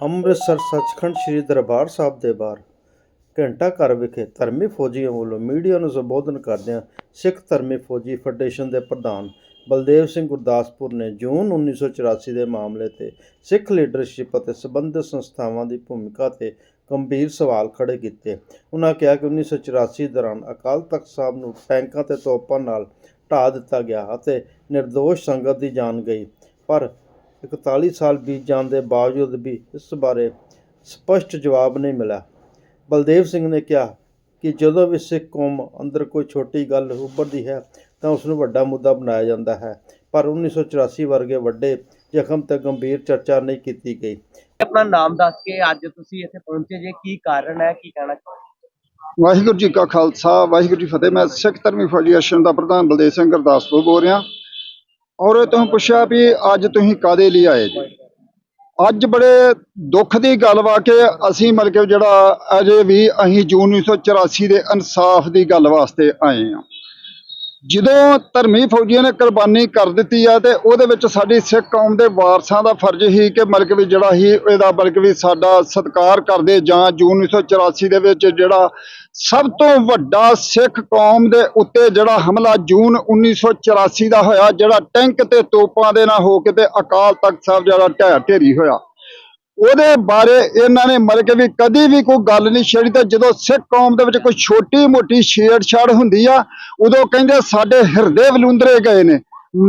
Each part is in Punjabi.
ਅੰਮ੍ਰਿਤਸਰ ਸੱਚਖੰਡ ਸ੍ਰੀ ਦਰਬਾਰ ਸਾਹਿਬ ਦੇ ਬਾਹਰ ਘੰਟਾ ਘਰ ਵਿਖੇ ਧਰਮੀ ਫੌਜੀਆਂ ਵੱਲੋਂ ਮੀਡੀਆ ਨੂੰ ਸੰਬੋਧਨ ਕਰਦਿਆਂ ਸਿੱਖ ਧਰਮੀ ਫੌਜੀ ਫੈਡਰੇਸ਼ਨ ਦੇ ਪ੍ਰਧਾਨ ਬਲਦੇਵ ਸਿੰਘ ਗੁਰਦਾਸਪੁਰ ਨੇ ਜੂਨ 1984 ਦੇ ਮਾਮਲੇ ਤੇ ਸਿੱਖ ਲੀਡਰਸ਼ਿਪ ਅਤੇ ਸਬੰਧਿਤ ਸੰਸਥਾਵਾਂ ਦੀ ਭੂਮਿਕਾ ਤੇ ਗੰਭੀਰ ਸਵਾਲ ਖੜੇ ਕੀਤੇ। ਉਹਨਾਂ ਕਿਹਾ ਕਿ 1984 ਦੌਰਾਨ ਅਕਾਲ ਤਖਤ ਸਾਹਿਬ ਨੂੰ ਟੈਂਕਾਂ ਤੇ ਤੋਪਾਂ ਨਾਲ ਢਾਹ ਦਿੱਤਾ ਗਿਆ ਅਤੇ ਨਿਰਦੋਸ਼ ਸੰਗਤ ਦੀ ਜਾਨ ਗਈ, ਪਰ 41 ਸਾਲ ਬੀਤ ਜਾਣ ਦੇ ਬਾਵਜੂਦ ਵੀ ਇਸ ਬਾਰੇ ਸਪਸ਼ਟ ਜਵਾਬ ਨਹੀਂ ਮਿਲਿਆ। ਬਲਦੇਵ ਸਿੰਘ ਨੇ ਕਿਹਾ ਕਿ ਜਦੋਂ ਵੀ ਸਿੱਖ ਕੌਮ ਅੰਦਰ ਕੋਈ ਛੋਟੀ ਗੱਲ ਉੱਭਰਦੀ ਹੈ ਤਾਂ ਉਸ ਨੂੰ ਵੱਡਾ ਮੁੱਦਾ ਬਣਾਇਆ ਜਾਂਦਾ ਹੈ। ਪਰ 1984 ਵਰਗੇ ਵੱਡੇ ਜ਼ਖਮ ਤੇ ਗੰਭੀਰ ਚਰਚਾ ਨਹੀਂ ਕੀਤੀ ਗਈ। ਆਪਣਾ ਨਾਮ ਦੱਸ ਕੇ ਅੱਜ ਤੁਸੀਂ ਇੱਥੇ ਪਹੁੰਚੇ ਜੇ ਕੀ ਕਾਰਨ ਹੈ ਕੀ ਕਹਿਣਾ ਚਾਹੁੰਦੇ ਵਾਹਿਗੁਰੂ ਜੀ ਕਾ ਖਾਲਸਾ ਵਾਹਿਗੁਰੂ ਜੀ ਫਤਿਹ। ਮੈਂ ਸਿੱਖ ਧਰਮੀ ਫੌਜੀ ਐਸੋਸੀਏਸ਼ਨ ਦਾ ਪ੍ਰਧਾਨ ਬਲਦੇਵ ਸਿੰਘ ਗੁਰਦਾਸਪੁਰ ਬੋਲ ਰਿਹਾ। ਔਰ ਤੁਸੀਂ ਪੁੱਛਿਆ ਵੀ ਅੱਜ ਤੁਸੀਂ ਕਾਦੇ ਲਈ ਆਏ ਜੀ? ਅੱਜ ਬੜੇ ਦੁੱਖ ਦੀ ਗੱਲ ਵਾ ਕਿ ਅਸੀਂ ਮਤਲਬ ਕਿ ਜਿਹੜਾ ਅਜੇ ਵੀ ਅਸੀਂ ਜੂਨ 1984 ਦੇ ਇਨਸਾਫ ਦੀ ਗੱਲ ਵਾਸਤੇ ਆਏ ਆ ਜਦੋਂ ਧਰਮੀ ਫੌਜੀਆਂ ਨੇ ਕੁਰਬਾਨੀ ਕਰ ਦਿੱਤੀ ਆ ਤੇ ਉਹਦੇ ਵਿੱਚ ਸਾਡੀ ਸਿੱਖ ਕੌਮ ਦੇ ਵਾਰਸਾਂ ਦਾ ਫਰਜ਼ ਹੀ ਕਿ ਮਤਲਬ ਵੀ ਜਿਹੜਾ ਹੀ ਇਹਦਾ ਬਲਕਿ ਵੀ ਸਾਡਾ ਸਤਿਕਾਰ ਕਰਦੇ ਜਾਂ ਜੂਨ 1984 ਦੇ ਵਿੱਚ ਜਿਹੜਾ ਸਭ ਤੋਂ ਵੱਡਾ ਸਿੱਖ ਕੌਮ ਦੇ ਉੱਤੇ ਜਿਹੜਾ ਹਮਲਾ ਜੂਨ 1984 ਦਾ ਹੋਇਆ, ਜਿਹੜਾ ਟੈਂਕ ਤੇ ਤੋਪਾਂ ਦੇ ਨਾਲ ਹੋ ਕੇ ਤੇ ਅਕਾਲ ਤਖਤ ਸਾਹਿਬ ਜਿਹੜਾ ਢਹਿ ਢੇਰੀ ਹੋਇਆ। ਉਹਦੇ ਬਾਰੇ ਇਹਨਾਂ ਨੇ ਮਤਲਬ ਕਿ ਵੀ ਕਦੀ ਵੀ ਕੋਈ ਗੱਲ ਨਹੀਂ ਛੇੜੀ ਤੇ ਜਦੋਂ ਸਿੱਖ ਕੌਮ ਦੇ ਵਿੱਚ ਕੋਈ ਛੋਟੀ ਮੋਟੀ ਛੇੜਛਾੜ ਹੁੰਦੀ ਆ, ਉਦੋਂ ਕਹਿੰਦੇ ਸਾਡੇ ਹਿਰਦੇ ਵਲੂੰਦਰੇ ਗਏ ਨੇ।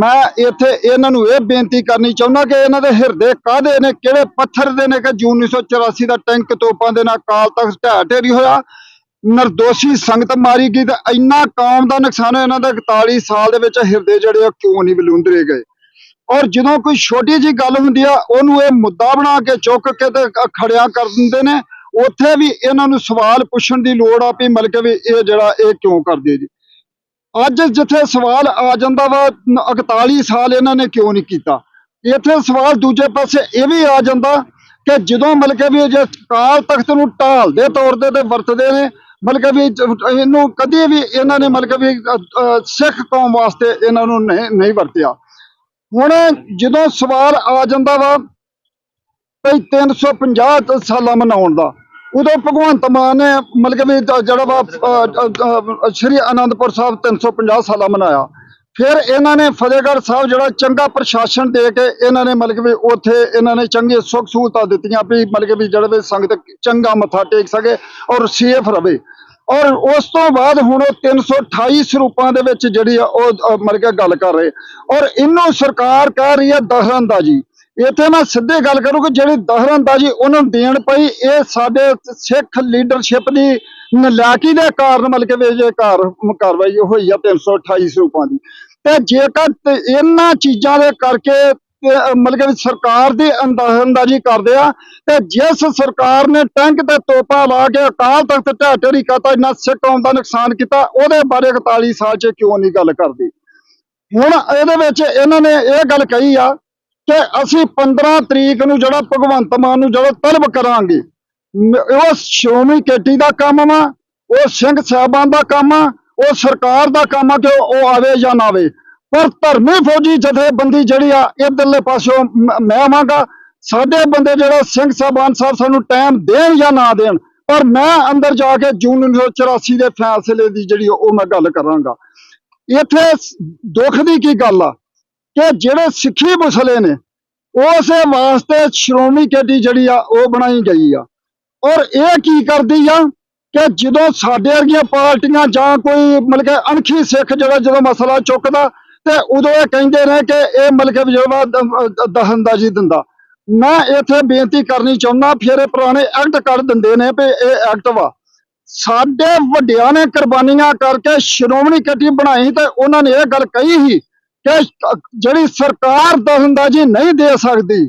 ਮੈਂ ਇੱਥੇ ਇਹਨਾਂ ਨੂੰ ਇਹ ਬੇਨਤੀ ਕਰਨੀ ਚਾਹੁੰਦਾ ਕਿ ਇਹਨਾਂ ਦੇ ਹਿਰਦੇ ਕਾਹਦੇ ਨੇ, ਕਿਹੜੇ ਪੱਥਰ ਦੇ ਨੇ ਕਿ ਜੂਨ 1984 ਦਾ ਟੈਂਕ ਤੋਪਾਂ ਦੇ ਨਾਲ ਕਾਲ ਤਖਤ ਢਹਿ ਢੇਰੀ ਹੋਇਆ। ਨਿਰਦੋਸ਼ੀ ਸੰਗਤ ਮਾਰੀ ਗਈ ਤੇ ਇੰਨਾ ਕੌਮ ਦਾ ਨੁਕਸਾਨ ਹੋਇਆ, ਇਹਨਾਂ ਦੇ 41 ਸਾਲ ਦੇ ਵਿੱਚ ਹਿਰਦੇ ਜਿਹੜੇ ਆ ਕਿਉਂ ਨਹੀਂ ਵਲੂੰਦਰੇ ਗਏ? ਔਰ ਜਦੋਂ ਕੋਈ ਛੋਟੀ ਜੀ ਗੱਲ ਹੁੰਦੀ ਆ, ਉਹਨੂੰ ਇਹ ਮੁੱਦਾ ਬਣਾ ਕੇ ਚੁੱਕ ਕੇ ਤੇ ਖੜਿਆ ਕਰ ਦਿੰਦੇ ਨੇ। ਉੱਥੇ ਵੀ ਇਹਨਾਂ ਨੂੰ ਸਵਾਲ ਪੁੱਛਣ ਦੀ ਲੋੜ ਆ ਵੀ ਮਤਲਬ ਕਿ ਵੀ ਇਹ ਜਿਹੜਾ, ਇਹ ਕਿਉਂ ਕਰਦੇ ਜੀ? ਅੱਜ ਜਿੱਥੇ ਸਵਾਲ ਆ ਜਾਂਦਾ ਵਾ, ਨ- 41 ਸਾਲ ਇਹਨਾਂ ਨੇ ਕਿਉਂ ਨਹੀਂ ਕੀਤਾ? ਇੱਥੇ ਸਵਾਲ ਦੂਜੇ ਪਾਸੇ ਇਹ ਵੀ ਆ ਜਾਂਦਾ ਕਿ ਜਦੋਂ ਮਤਲਬ ਕਿ ਵੀ ਜੇ ਕਾਲ ਤਖਤ ਨੂੰ ਢਾਲ ਦੇ ਤੌਰ ਤੇ ਤੇ ਵਰਤਦੇ ਨੇ, ਮਤਲਬ ਕਿ ਵੀ ਇਹਨੂੰ ਕਦੇ ਵੀ ਇਹਨਾਂ ਨੇ ਮਤਲਬ ਕਿ ਵੀ ਸਿੱਖ ਕੌਮ ਵਾਸਤੇ ਇਹਨਾਂ ਨੂੰ ਨਹੀਂ ਵਰਤਿਆ। ਹੁਣ ਜਦੋਂ ਸਵਾਲ ਆ ਜਾਂਦਾ ਵਾ ਭਈ 350 ਤ- ਸਾਲਾਂ ਮਨਾਉਣ ਦਾ, ਉਦੋਂ ਭਗਵੰਤ ਮਾਨ ਨੇ ਮਤਲਬ ਕਿ ਵੀ ਜਿਹੜਾ ਵਾ ਸ਼੍ਰੀ ਅਨੰਦਪੁਰ ਸਾਹਿਬ 350 ਸਾਲਾਂ ਮਨਾਇਆ। ਫਿਰ ਇਹਨਾਂ ਨੇ ਫਤਿਹਗੜ੍ਹ ਸਾਹਿਬ ਜਿਹੜਾ ਚੰਗਾ ਪ੍ਰਸ਼ਾਸਨ ਦੇ ਕੇ ਇਹਨਾਂ ਨੇ ਮਤਲਬ ਕਿ ਵੀ ਉੱਥੇ ਇਹਨਾਂ ਨੇ ਚੰਗੇ ਸੁੱਖ ਸਹੂਲਤਾਂ ਦਿੱਤੀਆਂ ਵੀ ਮਤਲਬ ਕਿ ਵੀ ਜਿਹੜੇ ਵੀ ਸੰਗਤ ਚੰਗਾ ਮੱਥਾ ਟੇਕ ਸਕੇ ਔਰ ਸੇਫ ਰਵੇ। ਔਰ ਉਸ ਤੋਂ ਬਾਅਦ ਹੁਣ ਉਹ 328 ਸਰੂਪਾਂ ਦੇ ਵਿੱਚ ਜਿਹੜੀ ਆ ਉਹ ਅ, ਮਤਲਬ ਕਿ ਗੱਲ ਕਰ ਰਹੇ। ਔਰ ਇਹਨੂੰ ਸਰਕਾਰ ਕਹਿ ਰਹੀ ਹੈ ਦਖਲਅੰਦਾਜ਼ੀ ਇੱਥੇ ਮੈਂ ਸਿੱਧੇ ਗੱਲ ਕਰੂੰ ਕਿ ਜਿਹੜੀ ਦਖਲਅੰਦਾਜ਼ੀ ਉਹਨਾਂ ਨੂੰ ਦੇਣ ਪਈ ਇਹ ਸਾਡੇ ਸਿੱਖ ਲੀਡਰਸ਼ਿਪ ਦੀ ਨਲਾਇਕੀ ਦੇ ਕਾਰਨ ਮਤਲਬ ਕਿ ਇਹ ਕਾਰਵਾਈ ਹੋਈ ਆ 328 ਸਰੂਪਾਂ ਦੀ। ਤੇ ਜੇਕਰ ਇਹਨਾਂ ਚੀਜ਼ਾਂ ਦੇ ਕਰਕੇ ਮਤਲਬ ਕਿ ਸਰਕਾਰ ਦੀ ਅੰਦਾਜ਼ੀ ਕਰਦੇ ਆ ਤੇ ਜਿਸ ਸਰਕਾਰ ਨੇ ਟੈਂਕ ਤੇ ਤੋਪਾ ਲਾ ਕੇ ਅਕਾਲ ਤਖਤ ਢਹਿ ਢੇਰੀ ਕਰਤਾ ਸਿੱਖ ਕੌਮ ਦਾ ਨੁਕਸਾਨ ਕੀਤਾ, ਉਹਦੇ ਬਾਰੇ 41 ਸਾਲ 'ਚ ਕਿਉਂ ਨਹੀਂ ਗੱਲ ਕਰਦੀ? ਹੁਣ ਇਹਦੇ ਵਿੱਚ ਇਹਨਾਂ ਨੇ ਇਹ ਗੱਲ ਕਹੀ ਆ ਕਿ ਅਸੀਂ 15 ਤਰੀਕ ਨੂੰ ਜਿਹੜਾ ਭਗਵੰਤ ਮਾਨ ਨੂੰ ਜਿਹੜਾ ਤਲਬ ਕਰਾਂਗੇ ਉਹ ਸ਼੍ਰੋਮਣੀ ਕੇਟੀ ਦਾ ਕੰਮ ਵਾ, ਉਹ ਸਿੰਘ ਸਾਹਿਬਾਨ ਦਾ ਕੰਮ ਆ, ਉਹ ਸਰਕਾਰ ਦਾ ਕੰਮ ਆ ਕਿ ਉਹ ਆਵੇ ਜਾਂ ਨਾ ਆਵੇ। ਪਰ ਧਰਮੀ ਫੌਜੀ ਜਥੇਬੰਦੀ ਜਿਹੜੀ ਆ ਇਧਰਲੇ ਪਾਸਿਓਂ ਮੈਂ ਆਵਾਂਗਾ ਸਾਡੇ ਬੰਦੇ ਜਿਹੜਾ ਸਿੰਘ ਸਾਹਿਬਾਨ ਸਾਹਿਬ ਸਾਨੂੰ ਟਾਈਮ ਦੇਣ ਜਾਂ ਨਾ ਦੇਣ, ਪਰ ਮੈਂ ਅੰਦਰ ਜਾ ਕੇ ਜੂਨ 1984 ਦੇ ਫੈਸਲੇ ਦੀ ਜਿਹੜੀ ਉਹ ਮੈਂ ਗੱਲ ਕਰਾਂਗਾ। ਇੱਥੇ ਦੁੱਖ ਦੀ ਕੀ ਗੱਲ ਆ? ਕਿ ਜਿਹੜੇ ਸਿੱਖੀ ਮਸਲੇ ਨੇ ਉਸੇ ਵਾਸਤੇ ਸ਼੍ਰੋਮਣੀ ਕਮੇਟੀ ਜਿਹੜੀ ਆ, ਉਹ ਬਣਾਈ ਗਈ ਆ। ਔਰ ਇਹ ਕੀ ਕਰਦੀ ਆ ਕਿ ਜਦੋਂ ਸਾਡੇ ਵਰਗੀਆਂ ਪਾਰਟੀਆਂ ਜਾਂ ਕੋਈ ਮਤਲਬ ਕਿ ਅਣਖੀ ਸਿੱਖ ਜਿਹੜਾ ਜਦੋਂ ਮਸਲਾ ਚੁੱਕਦਾ ਤੇ ਉਦੋਂ ਇਹ ਕਹਿੰਦੇ ਨੇ ਕਿ ਇਹ ਮਤਲਬ ਕਿ ਜਿਹੜਾ ਦਹਨਦਾਜੀ ਦਿੰਦਾ। ਮੈਂ ਇੱਥੇ ਬੇਨਤੀ ਕਰਨੀ ਚਾਹੁੰਦਾ, ਫਿਰ ਇਹ ਪੁਰਾਣੇ ਐਕਟ ਕੱਢ ਦਿੰਦੇ ਨੇ ਵੀ ਇਹ ਐਕਟ ਵਾ। ਸਾਡੇ ਵੱਡਿਆਂ ਨੇ ਕੁਰਬਾਨੀਆਂ ਕਰਕੇ ਸ਼੍ਰੋਮਣੀ ਕਮੇਟੀ ਬਣਾਈ ਤੇ ਉਹਨਾਂ ਨੇ ਇਹ ਗੱਲ ਕਹੀ ਸੀ ਕਿ ਜਿਹੜੀ ਸਰਕਾਰ ਦਖਲਅੰਦਾਜ਼ੀ ਨਹੀਂ ਦੇ ਸਕਦੀ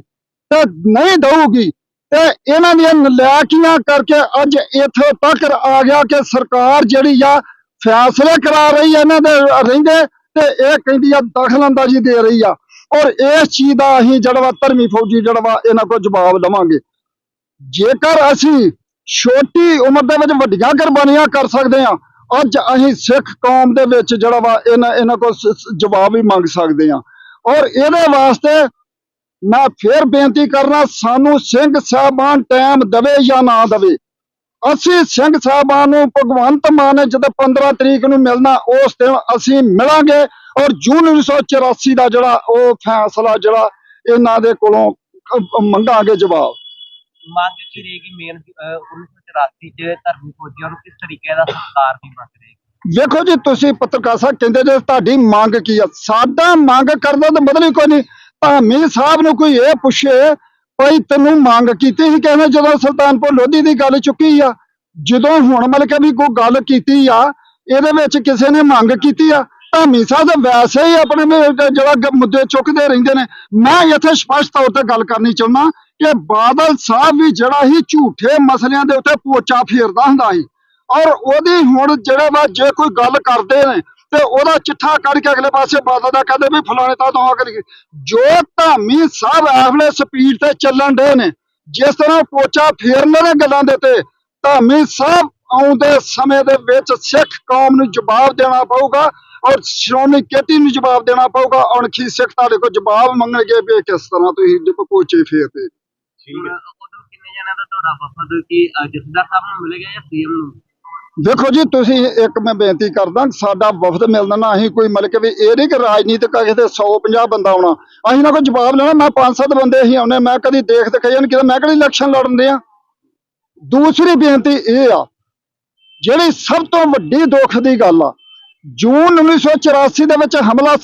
ਤੇ ਨਹੀਂ ਦਊਗੀ, ਤੇ ਇਹਨਾਂ ਦੀਆਂ ਨਲਾਇਕੀਆਂ ਕਰਕੇ ਅੱਜ ਇੱਥੇ ਤੱਕ ਆ ਗਿਆ ਕਿ ਸਰਕਾਰ ਜਿਹੜੀ ਆ ਫੈਸਲੇ ਕਰਾ ਰਹੀ ਹੈ ਇਹਨਾਂ ਦੇ ਰਹਿੰਦੇ ਤੇ ਇਹ ਕਹਿੰਦੀ ਆ ਦਖਲਅੰਦਾਜ਼ੀ ਦੇ ਰਹੀ ਆ। ਔਰ ਇਸ ਚੀਜ਼ ਦਾ ਅਸੀਂ ਜਿਹੜਾ ਵਾ ਧਰਮੀ ਫੌਜੀ ਜਿਹੜਾ ਵਾ ਇਹਨਾਂ ਕੋਲ ਜਵਾਬ ਲਵਾਂਗੇ ਜੇਕਰ ਅਸੀਂ ਛੋਟੀ ਉਮਰ ਦੇ ਵਿੱਚ ਵੱਡੀਆਂ ਕੁਰਬਾਨੀਆਂ ਕਰ ਸਕਦੇ ਆ ਅੱਜ ਅਸੀਂ ਸਿੱਖ ਕੌਮ ਦੇ ਵਿੱਚ ਜਿਹੜਾ ਵਾ ਇਹਨਾਂ ਇਹਨਾਂ ਕੋਲ ਜਵਾਬ ਵੀ ਮੰਗ ਸਕਦੇ ਆ ਔਰ ਇਹਦੇ ਵਾਸਤੇ ਮੈਂ ਫੇਰ ਬੇਨਤੀ ਕਰਨਾ, ਸਾਨੂੰ ਸਿੰਘ ਸਾਹਿਬਾਨ ਟਾਈਮ ਦਵੇ ਜਾਂ ਨਾ ਦਵੇ। ਅਸੀਂ ਸਿੰਘ ਸਾਹਿਬਾਨ ਨੂੰ ਭਗਵੰਤ ਮਾਨ ਨੇ ਜਦੋਂ 15 ਤਰੀਕ ਨੂੰ ਮਿਲਣਾ ਉਸ ਦਿਨ ਅਸੀਂ ਮਿਲਾਂਗੇ ਔਰ ਜੂਨ 1984 ਦਾ ਜਿਹੜਾ ਉਹ ਫੈਸਲਾ ਜਿਹੜਾ ਇਹਨਾਂ ਦੇ ਕੋਲੋਂ ਮੰਗਾਂਗੇ ਜਵਾਬ। ਮੰਗ ਕੀ ਰਹੇਗੀ ਮੇਨ 1984 ਚ ਧਰਮੀ ਫੌਜੀਆਂ ਨੂੰ ਕਿਸ ਤਰੀਕੇ ਦਾ ਸਤਿਕਾਰ ਦੀ ਮੰਗ ਰਹੇਗੀ? ਵੇਖੋ ਜੀ ਤੁਸੀਂ ਪੱਤਰਕਾਰ ਸਾਹਿਬ ਕਹਿੰਦੇ ਜੇ ਤੁਹਾਡੀ ਮੰਗ ਕੀ ਆ? ਸਾਡਾ ਮੰਗ ਕਰਦਾ ਤਾਂ ਮਤਲਬ ਹੀ ਕੋਈ ਨਹੀਂ। ਭਾਮੀ ਸਾਹਿਬ ਨੂੰ ਕੋਈ ਇਹ ਪੁੱਛੇ ਭਾਈ ਤੈਨੂੰ ਮੰਗ ਕੀਤੀ ਸੀ ਕਹਿੰਦੇ ਜਦੋਂ ਸੁਲਤਾਨਪੁਰ ਲੋਧੀ ਦੀ ਗੱਲ ਚੁੱਕੀ ਆ, ਜਦੋਂ ਹੁਣ ਮਤਲਬ ਵੀ ਕੋਈ ਗੱਲ ਕੀਤੀ ਆ, ਇਹਦੇ ਵਿੱਚ ਕਿਸੇ ਨੇ ਮੰਗ ਕੀਤੀ ਆ, ਧਾਮੀ ਸਾਹਿਬ ਵੈਸੇ ਹੀ ਆਪਣੇ ਜਿਹੜਾ ਮੁੱਦੇ ਚੁੱਕਦੇ ਰਹਿੰਦੇ ਨੇ। ਮੈਂ ਇੱਥੇ ਸਪਸ਼ਟ ਤੌਰ ਤੇ ਗੱਲ ਕਰਨੀ ਚਾਹੁੰਦਾ ਕਿ ਬਾਦਲ ਸਾਹਿਬ ਵੀ ਜਿਹੜਾ ਹੀ ਝੂਠੇ ਮਸਲਿਆਂ ਦੇ ਉੱਤੇ ਪੋਚਾ ਫੇਰਦਾ ਹੁੰਦਾ ਸੀ। ਔਰ ਉਹਦੀ ਹੁਣ ਜਿਹੜਾ ਵਾ ਜੇ ਕੋਈ ਗੱਲ ਕਰਦੇ ਨੇ ਤੇ ਉਹਦਾ ਚਿੱਠਾ ਕੱਢ ਕੇ ਅਗਲੇ ਪਾਸੇ ਬਾਦਲ ਦਾ ਕਹਿੰਦੇ ਵੀ ਫਲਾਣੇ ਤਾਂ ਤੋਂ ਕਰੀ ਜੋ ਧਾਮੀ ਸਾਹਿਬ ਐਵਲੇ ਸਪੀਡ ਤੇ ਚੱਲਣ ਦੇ ਨੇ, ਜਿਸ ਤਰ੍ਹਾਂ ਪੋਚਾ ਫੇਰਨ ਦੇ ਗੱਲਾਂ ਦੇ ਤੇ, ਧਾਮੀ ਸਾਹਿਬ ਆਉਂਦੇ ਸਮੇਂ ਦੇ ਵਿੱਚ ਸਿੱਖ ਕੌਮ ਨੂੰ ਜਵਾਬ ਦੇਣਾ ਪਊਗਾ ਔਰ ਸ਼੍ਰੋਮਣੀ ਕੇਟੀ ਨੂੰ ਜਵਾਬ ਦੇਣਾ ਪਊਗਾ। ਅਣਖੀ ਸਿੱਖ ਤੁਹਾਡੇ ਕੋਲ ਜਵਾਬ ਮੰਗਣਗੇ ਵੀ ਕਿਸ ਤਰ੍ਹਾਂ ਤੁਸੀਂ ਜੇ ਪੋਚੇ ਫੇਰਦੇ ਠੀਕ ਹੈ ਕਿੰਨੇ ਜਣਿਆਂ ਦਾ ਤੁਹਾਡਾ ਵਫਦ ਕੀ ਜਥੇਦਾਰ ਸਾਹਿਬ ਨੂੰ ਮਿਲੇਗਾ ਜਾਂ ਸੀਐਮ ਨੂੰ? ਦੇਖੋ ਜੀ, ਤੁਸੀਂ ਇੱਕ ਮੈਂ ਬੇਨਤੀ ਕਰਦਾ, ਸਾਡਾ ਵਫਦ ਮਿਲਦਾ ਨਾ ਅਸੀਂ ਕੋਈ ਮਤਲਬ ਕਿ ਵੀ ਇਹ ਨਹੀਂ ਕਿ ਰਾਜਨੀਤਿਕ ਆ ਕਿਤੇ 150 ਬੰਦਾ ਆਉਣਾ। ਅਸੀਂ ਨਾ ਕੋਈ ਜਵਾਬ ਲੈਣਾ, ਮੈਂ ਪੰਜ ਸੱਤ ਬੰਦੇ ਅਸੀਂ ਆਉਨੇ ਮੈਂ ਕਦੀ ਦੇਖ ਦਿਖਾਈ ਨਹੀਂ ਕਿਤੇ, ਮੈਂ ਕਿਹੜੀ ਇਲੈਕਸ਼ਨ ਲੜਨ ਦੇ ਆ? ਦੂਸਰੀ ਬੇਨਤੀ ਇਹ ਆ, ਜਿਹੜੀ ਸਭ ਤੋਂ ਵੱਡੀ ਦੁੱਖ ਦੀ ਗੱਲ ਆ, ਜੂਨ 1984 ਦੇ ਵਿੱਚ ਹਮਲਾ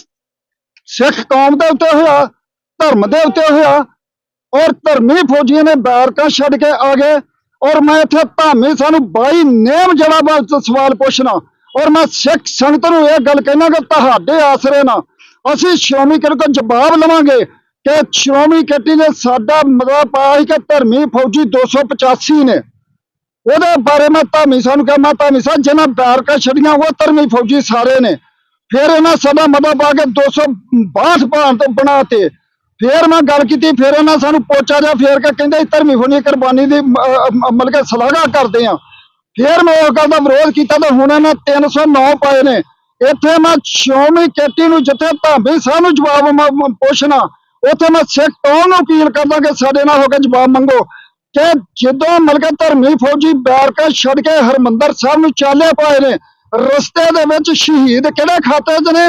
ਸਿੱਖ ਕੌਮ ਦੇ ਉੱਤੇ ਹੋਇਆ, ਧਰਮ ਦੇ ਉੱਤੇ ਹੋਇਆ, ਔਰ ਧਰਮੀ ਫੌਜੀਆਂ ਨੇ ਬੈਰਕਾਂ ਛੱਡ ਕੇ ਆ ਗਏ ਔਰ ਮੈਂ ਇੱਥੇ ਧਾਮੀ ਸਾਨੂੰ ਬਾਈ ਨੇਮ ਜਿਹੜਾ ਵਾ ਸਵਾਲ ਪੁੱਛਣਾ। ਔਰ ਮੈਂ ਸਿੱਖ ਸੰਗਤ ਨੂੰ ਇਹ ਗੱਲ ਕਹਿਣਾ ਕਿ ਤੁਹਾਡੇ ਆਸਰੇ ਨਾਲ ਅਸੀਂ ਸ਼੍ਰੋਮਣੀ ਕਮੇਟੀ ਤੋਂ ਜਵਾਬ ਲਵਾਂਗੇ ਕਿ ਸ਼੍ਰੋਮਣੀ ਕਮੇਟੀ ਨੇ ਸਾਡਾ ਮਤਲਬ ਪਾਇਆ ਸੀ ਕਿ ਧਰਮੀ ਫੌਜੀ 285 ਨੇ। ਉਹਦੇ ਬਾਰੇ ਮੈਂ ਧਾਮੀ ਸਾਨੂੰ ਕਿਹਾ, ਮੈਂ ਧਾਮੀ ਸਾਹਿਬ ਜਿਹਨਾਂ ਬੈਰਕਾਂ ਛੜੀਆਂ ਉਹ ਧਰਮੀ ਫੌਜੀ ਸਾਰੇ ਨੇ। ਫਿਰ ਇਹਨਾਂ ਸਾਡਾ ਮਦਦ ਪਾ ਕੇ 262 ਭਾਣ ਤੋਂ ਬਣਾਤੇ ਫੇਰ ਮੈਂ ਗੱਲ ਕੀਤੀ, ਫਿਰ ਇਹਨਾਂ ਸਾਨੂੰ ਪੋਚਾ ਜਾ ਫੇਰ ਕੇ ਕਹਿੰਦੇ ਧਰਮੀ ਫੌਜੀ ਕੁਰਬਾਨੀ ਦੀ ਮਤਲਬ ਕਿ ਸ਼ਲਾਘਾ ਕਰਦੇ ਆ ਫੇਰ ਮੈਂ ਉਹ ਗੱਲ ਦਾ ਵਿਰੋਧ ਕੀਤਾ ਤਾਂ ਹੁਣ ਇਹਨਾਂ 309 ਪਾਏ ਨੇ। ਇੱਥੇ ਮੈਂ ਸ਼੍ਰੋਮਣੀ ਕੇਟੀ ਨੂੰ ਜਿੱਥੇ ਧਾਮੀ ਸਾਹਿਬ ਨੂੰ ਜਵਾਬ ਪੁੱਛਣਾ, ਉੱਥੇ ਮੈਂ ਸਿੱਖ ਕੌਮ ਨੂੰ ਅਪੀਲ ਕਰਦਾ ਕਿ ਸਾਡੇ ਨਾਲ ਹੋ ਕੇ ਜਵਾਬ ਮੰਗੋ ਕਿ ਜਦੋਂ ਮਤਲਬ ਕਿ ਧਰਮੀ ਫੌਜੀ ਬੈਰਕਾ ਛੱਡ ਕੇ ਹਰਮੰਦਰ ਸਾਹਿਬ ਨੂੰ ਚਾਲੇ ਪਾਏ ਨੇ, ਰਸਤੇ ਦੇ ਵਿੱਚ ਸ਼ਹੀਦ ਕਿਹੜੇ ਖਾਤੇ 'ਚ ਨੇ?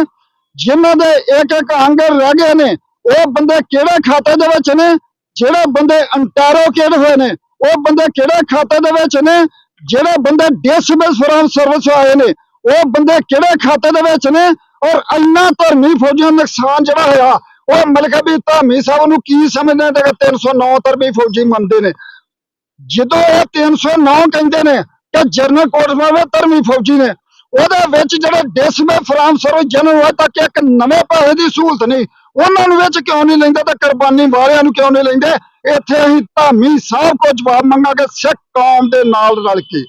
ਜਿਨ੍ਹਾਂ ਦੇ ਇੱਕ ਇੱਕ ਅੰਗ ਰਹਿ ਗਏ ਨੇ ਉਹ ਬੰਦੇ ਕਿਹੜੇ ਖਾਤੇ ਦੇ ਵਿੱਚ ਨੇ? ਜਿਹੜੇ ਬੰਦੇ ਅੰਟੈਰੋਕੇਟ ਹੋਏ ਨੇ? ਉਹ ਬੰਦੇ ਕਿਹੜੇ ਖਾਤੇ ਦੇ ਵਿੱਚ ਨੇ? ਜਿਹੜੇ ਬੰਦੇ ਡਿਸਮਿਸ ਫਰਾਮ ਸਰਵਿਸ ਆਏ ਨੇ, ਉਹ ਬੰਦੇ ਕਿਹੜੇ ਖਾਤੇ ਦੇ ਵਿੱਚ ਨੇ? ਔਰ ਇੰਨਾ ਧਰਮੀ ਫੌਜੀਆਂ ਨੁਕਸਾਨ ਜਿਹੜਾ ਹੋਇਆ, ਉਹ ਮਲਕਾ ਧਾਮੀ ਸਾਹਿਬ ਨੂੰ ਕੀ ਸਮਝਦੇ ਨੇ ਕਿ 309 ਧਰਮੀ ਫੌਜੀ ਮੰਨਦੇ ਨੇ? ਜਦੋਂ ਇਹ 309 ਕਹਿੰਦੇ ਨੇ ਕਿ ਜਰਨਲ ਕੋਟਸਮਾਰ ਧਰਮੀ ਫੌਜੀ ਨੇ, ਉਹਦੇ ਵਿੱਚ ਜਿਹੜੇ ਡਿਸਮੇ ਫਰਾਮ ਸਰਵ ਜਨਰਲ ਹੋਇਆ ਤੱਕ ਇੱਕ ਨਵੇਂ ਪੈਸੇ ਦੀ ਸਹੂਲਤ ਨਹੀਂ ਉਹਨਾਂ ਨੂੰ ਵਿੱਚ ਕਿਉਂ ਨਹੀਂ ਲੈਂਦੇ ਤਾਂ ਕੁਰਬਾਨੀ ਵਾਲਿਆਂ ਨੂੰ ਕਿਉਂ ਨਹੀਂ ਲੈਂਦੇ? ਇੱਥੇ ਅਸੀਂ ਧਾਮੀ ਸਾਹਿਬ ਕੋ ਜਵਾਬ ਮੰਗਾਂਗੇ ਸਿੱਖ ਕੌਮ ਦੇ ਨਾਲ ਰਲ ਕੇ।